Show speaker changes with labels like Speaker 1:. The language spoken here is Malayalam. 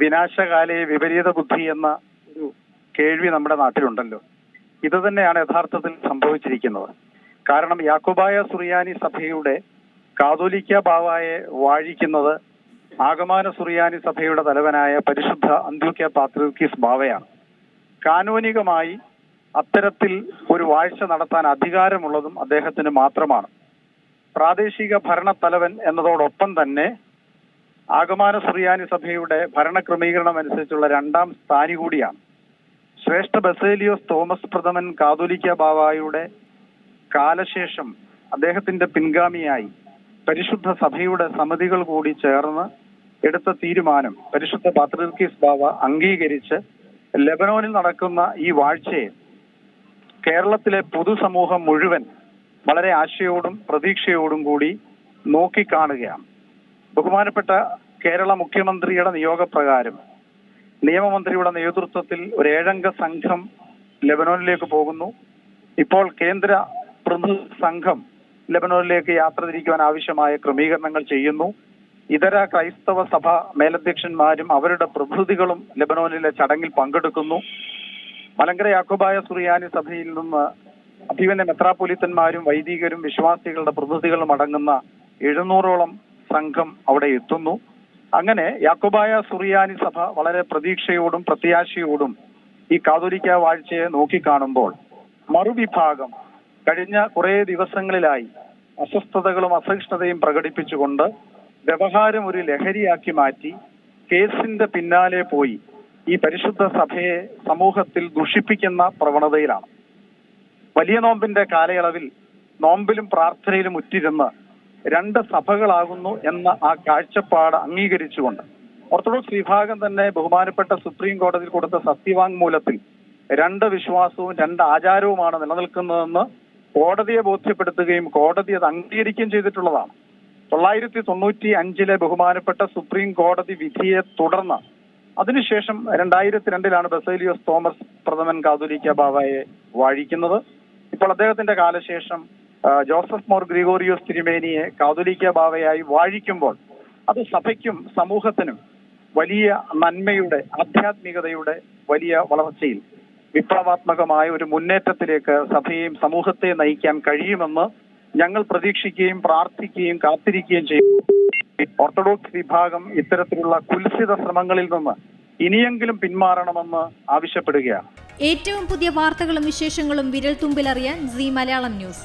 Speaker 1: വിനാശകാലേ വിപരീത ബുദ്ധി എന്ന ഒരു കേൾവി നമ്മുടെ നാട്ടിലുണ്ടല്ലോ. ഇത് തന്നെയാണ് യഥാർത്ഥത്തിൽ സംഭവിച്ചിരിക്കുന്നത്. കാരണം യാക്കോബായ സുറിയാനി സഭയുടെ കാതോലിക്ക ബാവായെ വാഴിക്കുന്നത് ആഗമാന സുറിയാനി സഭയുടെ തലവനായ പരിശുദ്ധ അന്ത്യോക്യ പാത്രീസ് ബാവയാണ്. കാനോനികമായി അത്തരത്തിൽ ഒരു വാഴ്ച നടത്താൻ അധികാരമുള്ളതും അദ്ദേഹത്തിന് മാത്രമാണ്. പ്രാദേശിക ഭരണത്തലവൻ എന്നതോടൊപ്പം തന്നെ ആഗമാന സുറിയാനി സഭയുടെ ഭരണക്രമീകരണം അനുസരിച്ചുള്ള രണ്ടാം സ്ഥാനി കൂടിയാണ്. ശ്രേഷ്ഠ ബസേലിയോസ് തോമസ് പ്രഥമൻ കാതോലിക്ക ബാവായുടെ കാലശേഷം അദ്ദേഹത്തിന്റെ പിൻഗാമിയായി പരിശുദ്ധ സഭയുടെ സമിതികൾ കൂടി ചേർന്ന് എടുത്ത തീരുമാനം പരിശുദ്ധ പാത്രീർക്കീസ് ബാവ അംഗീകരിച്ച് ലെബനോനിൽ നടക്കുന്ന ഈ വാഴ്ചയെ കേരളത്തിലെ പൊതുസമൂഹം മുഴുവൻ വളരെ ആശയോടും പ്രതീക്ഷയോടും കൂടി നോക്കിക്കാണുകയാണ്. ബഹുമാനപ്പെട്ട കേരള മുഖ്യമന്ത്രിയുടെ നിയോഗപ്രകാരം നിയമമന്ത്രിയുടെ നേതൃത്വത്തിൽ ഒരു ഏഴംഗ സംഘം ലെബനോനിലേക്ക് പോകുന്നു. ഇപ്പോൾ കേന്ദ്ര പ്രതിനിധി സംഘം ലെബനോനിലേക്ക് യാത്ര തിരിക്കുവാൻ ആവശ്യമായ ക്രമീകരണങ്ങൾ ചെയ്യുന്നു. ഇതര ക്രൈസ്തവ സഭ മേലധ്യക്ഷന്മാരും അവരുടെ പ്രതിനിധികളും ലെബനോനിലെ ചടങ്ങിൽ പങ്കെടുക്കുന്നു. മലങ്കര യാക്കോബായ സുറിയാനി സഭയിൽ നിന്ന് അഭിവന്യ മെത്രാപൊലിത്തന്മാരും വൈദികരും വിശ്വാസികളുടെ പ്രതിനിധികളും അടങ്ങുന്ന എഴുന്നൂറോളം സംഘം അവിടെ എത്തുന്നു. അങ്ങനെ യാക്കോബായ സുറിയാനി സഭ വളരെ പ്രതീക്ഷയോടും പ്രത്യാശയോടും ഈ കാതോലിക്ക വാഴ്ചയെ നോക്കിക്കാണുമ്പോൾ മറുവിഭാഗം കഴിഞ്ഞ കുറേ ദിവസങ്ങളിലായി അസ്വസ്ഥതകളും അസഹിഷ്ണുതയും പ്രകടിപ്പിച്ചുകൊണ്ട് വ്യവഹാരം ഒരു ലഹരിയാക്കി മാറ്റി കേസിന്റെ പിന്നാലെ പോയി ഈ പരിശുദ്ധ സഭയെ സമൂഹത്തിൽ ദുഷിപ്പിക്കുന്ന പ്രവണതയിലാണ്. വലിയ നോമ്പിന്റെ കാലയളവിൽ നോമ്പിലും പ്രാർത്ഥനയിലും ഉറ്റിരുന്ന് രണ്ട് സഭകളാകുന്നു എന്ന ആ കാഴ്ചപ്പാട് അംഗീകരിച്ചുകൊണ്ട്. ഓർത്തഡോക്സ് വിഭാഗം തന്നെ ബഹുമാനപ്പെട്ട സുപ്രീം കോടതിയിൽ കൊടുത്ത സത്യവാങ്മൂലത്തിൽ രണ്ട് വിശ്വാസവും രണ്ട് ആചാരവുമാണ് നിലനിൽക്കുന്നതെന്ന് കോടതിയെ ബോധ്യപ്പെടുത്തുകയും കോടതി അത് അംഗീകരിക്കുകയും ചെയ്തിട്ടുള്ളതാണ്. തൊള്ളായിരത്തി തൊണ്ണൂറ്റി അഞ്ചിലെ ബഹുമാനപ്പെട്ട സുപ്രീം കോടതി വിധിയെ തുടർന്ന് അതിനുശേഷം രണ്ടായിരത്തി രണ്ടിലാണ് ബസേലിയോസ് തോമസ് പ്രഥമൻ കാതോലിക്ക ബാബായെ വാഴിക്കുന്നത്. ഇപ്പോൾ അദ്ദേഹത്തിന്റെ കാലശേഷം ജോസഫ് മോർ ഗ്രിഗോറിയോസ് തിരുമേനിയെ കാതോലിക്ക ബാവയായി വാഴിക്കുമ്പോൾ അത് സഭയ്ക്കും സമൂഹത്തിനും വലിയ നന്മയുടെ ആധ്യാത്മികതയുടെ വലിയ വളർച്ചയിൽ വിപ്ലവാത്മകമായ ഒരു മുന്നേറ്റത്തിലേക്ക് സഭയെയും സമൂഹത്തെ നയിക്കാൻ കഴിയുമെന്ന് ഞങ്ങൾ പ്രതീക്ഷിക്കുകയും പ്രാർത്ഥിക്കുകയും കാത്തിരിക്കുകയും ചെയ്യും. ഓർത്തഡോക്സ് വിഭാഗം ഇത്തരത്തിലുള്ള കുൽസിത ശ്രമങ്ങളിൽ നിന്ന് ഇനിയെങ്കിലും പിന്മാറണമെന്ന് ആവശ്യപ്പെടുകയാണ്.
Speaker 2: ഏറ്റവും പുതിയ വാർത്തകളും വിശേഷങ്ങളും വിരൽ തുമ്പിലറിയാൻ സി മലയാളം ന്യൂസ്.